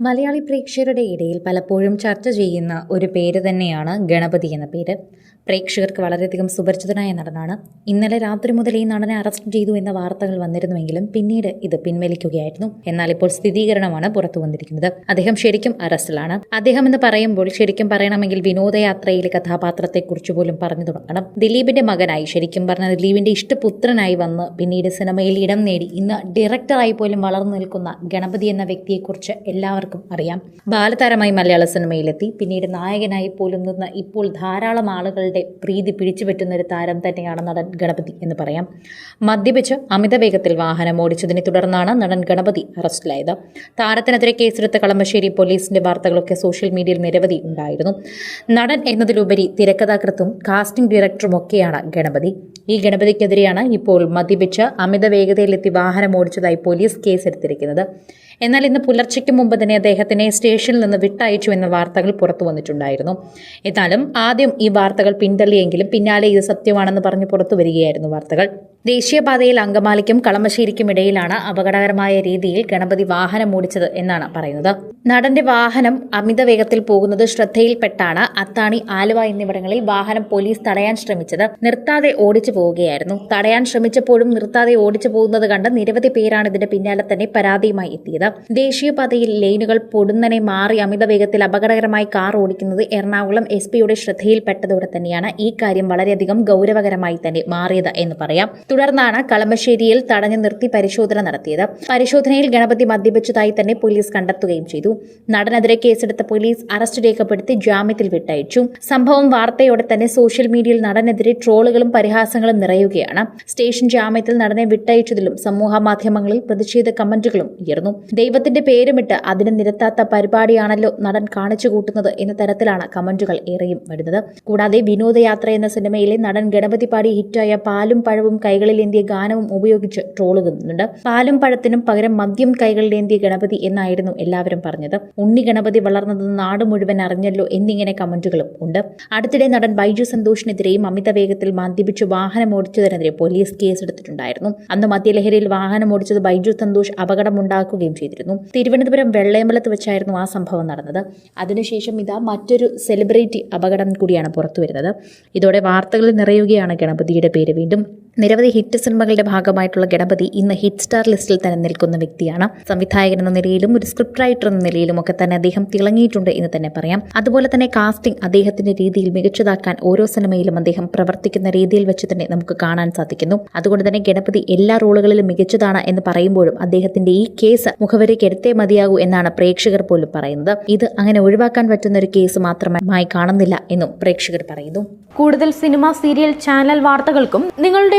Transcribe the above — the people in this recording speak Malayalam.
മലയാളി പ്രേക്ഷകരുടെ ഇടയിൽ പലപ്പോഴും ചർച്ച ചെയ്യുന്ന ഒരു പേര് തന്നെയാണ് ഗണപതി എന്ന പേര്. പ്രേക്ഷകർക്ക് വളരെയധികം സുപരിചിതനായ നടനാണ്. ഇന്നലെ രാത്രി മുതൽ ഈ നടനെ അറസ്റ്റ് ചെയ്തു എന്ന വാർത്തകൾ വന്നിരുന്നുവെങ്കിലും പിന്നീട് ഇത് പിൻവലിക്കുകയായിരുന്നു. എന്നാൽ ഇപ്പോൾ സ്ഥിരീകരണമാണ് പുറത്തു വന്നിരിക്കുന്നത്. അദ്ദേഹം ശരിക്കും അറസ്റ്റിലാണ് അദ്ദേഹം എന്ന് പറയുമ്പോൾ ശരിക്കും പറയണമെങ്കിൽ വിനോദയാത്രയിലെ കഥാപാത്രത്തെക്കുറിച്ച് പോലും പറഞ്ഞു തുടങ്ങണം. ദിലീപിന്റെ മകനായി ശരിക്കും പറഞ്ഞ ദിലീപിന്റെ ഇഷ്ടപുത്രനായി വന്ന് പിന്നീട് സിനിമയിൽ ഇടം നേടി ഇന്ന് ഡയറക്ടറായി പോലും വളർന്നു നിൽക്കുന്ന ഗണപതി എന്ന വ്യക്തിയെക്കുറിച്ച് എല്ലാവർക്കും അറിയാം. ബാലതാരമായി മലയാള സിനിമയിലെത്തി. പിന്നീട് നായകനായി പോലും നിന്ന് ഇപ്പോൾ ധാരാളം ആളുകളുടെ പ്രീതി പിടിച്ചുപറ്റുന്ന ഒരു താരം തന്നെയാണ് നടൻ ഗണപതി എന്ന് പറയാം. മദ്യപിച്ച് അമിത വേഗത്തിൽ വാഹനം ഓടിച്ചതിനെ തുടർന്നാണ് നടൻ ഗണപതി അറസ്റ്റിലായത്. താരത്തിനെതിരെ കേസെടുത്ത കളമശ്ശേരി പോലീസിന്റെ വാർത്തകളൊക്കെ സോഷ്യൽ മീഡിയയിൽ നിരവധി ഉണ്ടായിരുന്നു. നടൻ എന്നതിലുപരി തിരക്കഥാകൃത്തും കാസ്റ്റിംഗ് ഡയറക്ടറും ഒക്കെയാണ് ഗണപതി. ഈ ഗണപതിക്കെതിരെയാണ് ഇപ്പോൾ മദ്യപിച്ച് അമിത വേഗതയിലെത്തി വാഹനം ഓടിച്ചതായി പോലീസ് കേസെടുത്തിരിക്കുന്നത്. എന്നാൽ ഇന്ന് പുലർച്ചയ്ക്ക് മുമ്പ് തന്നെ അദ്ദേഹത്തിനെ സ്റ്റേഷനിൽ നിന്ന് വിട്ടയച്ചു എന്ന വാർത്തകൾ പുറത്തു വന്നിട്ടുണ്ടായിരുന്നു. എന്നാലും ആദ്യം ഈ വാർത്തകൾ പിന്തള്ളിയെങ്കിലും പിന്നാലെ ഇത് സത്യമാണെന്ന് പറഞ്ഞ് പുറത്തു വരികയായിരുന്നു വാർത്തകൾ. ദേശീയപാതയിൽ അങ്കമാലിക്കും കളമശ്ശേരിക്കും ഇടയിലാണ് അപകടകരമായ രീതിയിൽ ഗണപതി വാഹനം ഓടിച്ചത് എന്നാണ് പറയുന്നത്. നടന്റെ വാഹനം അമിത വേഗത്തിൽ പോകുന്നത് ശ്രദ്ധയിൽപ്പെട്ടാണ് അത്താണി ആലുവ എന്നിവിടങ്ങളിൽ വാഹനം പോലീസ് തടയാൻ ശ്രമിച്ചത്. നിർത്താതെ ഓടിച്ചു പോവുകയായിരുന്നു. തടയാൻ ശ്രമിച്ചപ്പോഴും നിർത്താതെ ഓടിച്ചു പോകുന്നത് കണ്ട് നിരവധി പേരാണ് ഇതിന്റെ പിന്നാലെ തന്നെ പരാതിയുമായി എത്തിയത്. ദേശീയപാതയിൽ ലൈനുകൾ പൊടുന്നനെ മാറി അമിത വേഗത്തിൽ അപകടകരമായി കാർ ഓടിക്കുന്നത് എറണാകുളം എസ് പിയുടെ ശ്രദ്ധയിൽപ്പെട്ടതോടെ തന്നെയാണ് ഈ കാര്യം വളരെയധികം ഗൗരവകരമായി തന്നെ മാറിയത് എന്ന് പറയാം. തുടർന്നാണ് കളമശ്ശേരിയിൽ തടഞ്ഞു നിർത്തി പരിശോധന നടത്തിയത്. പരിശോധനയിൽ ഗണപതി മദ്യപിച്ചതായി തന്നെ പോലീസ് കണ്ടെത്തുകയും ചെയ്തു. നടനെതിരെ കേസെടുത്ത പോലീസ് അറസ്റ്റ് രേഖപ്പെടുത്തി ജാമ്യത്തിൽ വിട്ടയച്ചു. സംഭവം വാർത്തയോടെ തന്നെ സോഷ്യൽ മീഡിയയിൽ നടനെതിരെ ട്രോളുകളും പരിഹാസങ്ങളും നിറയുകയാണ്. സ്റ്റേഷൻ ജാമ്യത്തിൽ നടനെ വിട്ടയച്ചതിലും സമൂഹ മാധ്യമങ്ങളിൽ പ്രതിഷേധ കമന്റുകളും ഉയർന്നു. ദൈവത്തിന്റെ പേരുമിട്ട് അതിന് നിരത്താത്ത പരിപാടിയാണല്ലോ നടൻ കാണിച്ചു കൂട്ടുന്നത് എന്ന തരത്തിലാണ് കമന്റുകൾ ഏറെയും വരുന്നത്. കൂടാതെ വിനോദയാത്ര എന്ന സിനിമയിലെ നടൻ ഗണപതി പാടി ഹിറ്റായ പാലും പഴവും കൈകളിലേന്തിയ ഗാനവും ഉപയോഗിച്ച് ട്രോളുകുന്നുണ്ട് പാലും പഴത്തിനും പകരം മദ്യം കൈകളിലേന്തിയ ഗണപതി എന്നായിരുന്നു എല്ലാവരും പറഞ്ഞത്. ഉണ്ണി ഗണപതി വളർന്നത് നാട് മുഴുവൻ അറിഞ്ഞല്ലോ എന്നിങ്ങനെ കമന്റുകളും ഉണ്ട്. അടുത്തിടെ നടൻ ബൈജു സന്തോഷിനെതിരെയും അമിത വേഗത്തിൽ മദ്യപിച്ച് വാഹനം ഓടിച്ചതിനെതിരെ പോലീസ് കേസെടുത്തിട്ടുണ്ടായിരുന്നു. അന്ന് മദ്യലഹരിയിൽ വാഹനം ഓടിച്ചത് ബൈജു സന്തോഷ് അപകടമുണ്ടാക്കുകയും ചെയ്തിരുന്നു. തിരുവനന്തപുരം വെള്ളയമ്പലത്ത് വെച്ചായിരുന്നു ആ സംഭവം നടന്നത്. അതിനുശേഷം ഇതാ മറ്റൊരു സെലിബ്രിറ്റി അപകടം കൂടിയാണ് പുറത്തുവരുന്നത്. ഇതോടെ വാർത്തകളിൽ നിറയുകയാണ് ഗണപതിയുടെ പേര് വീണ്ടും. നിരവധി ഹിറ്റ് സിനിമകളുടെ ഭാഗമായിട്ടുള്ള ഗണപതി ഇന്ന് ഹിറ്റ് സ്റ്റാർ ലിസ്റ്റിൽ തന്നെ നിൽക്കുന്ന വ്യക്തിയാണ്. സംവിധായകൻ എന്ന നിലയിലും ഒരു സ്ക്രിപ്റ്റ് റൈറ്റർ എന്ന നിലയിലും ഒക്കെ തന്നെ അദ്ദേഹം തിളങ്ങിയിട്ടുണ്ട് എന്ന് തന്നെ പറയാം. അതുപോലെ തന്നെ കാസ്റ്റിംഗ് അദ്ദേഹത്തിന്റെ രീതിയിൽ മികച്ചതാക്കാൻ ഓരോ സിനിമയിലും അദ്ദേഹം പ്രവർത്തിക്കുന്ന രീതിയിൽ വെച്ച് തന്നെ നമുക്ക് കാണാൻ സാധിക്കുന്നു. അതുകൊണ്ട് തന്നെ ഗണപതി എല്ലാ റോളുകളിലും മികച്ചതാണ് എന്ന് പറയുമ്പോഴും അദ്ദേഹത്തിന്റെ ഈ കേസ് മുഖവരയ്ക്ക് എടുത്തേ മതിയാകൂ എന്നാണ് പ്രേക്ഷകർ പോലും പറയുന്നത്. ഇത് അങ്ങനെ ഒഴിവാക്കാൻ പറ്റുന്ന ഒരു കേസ് മാത്രമായി കാണുന്നില്ല എന്നും പ്രേക്ഷകർ പറയുന്നു. കൂടുതൽ സിനിമ സീരിയൽ ചാനൽ വാർത്തകൾക്കും നിങ്ങളുടെ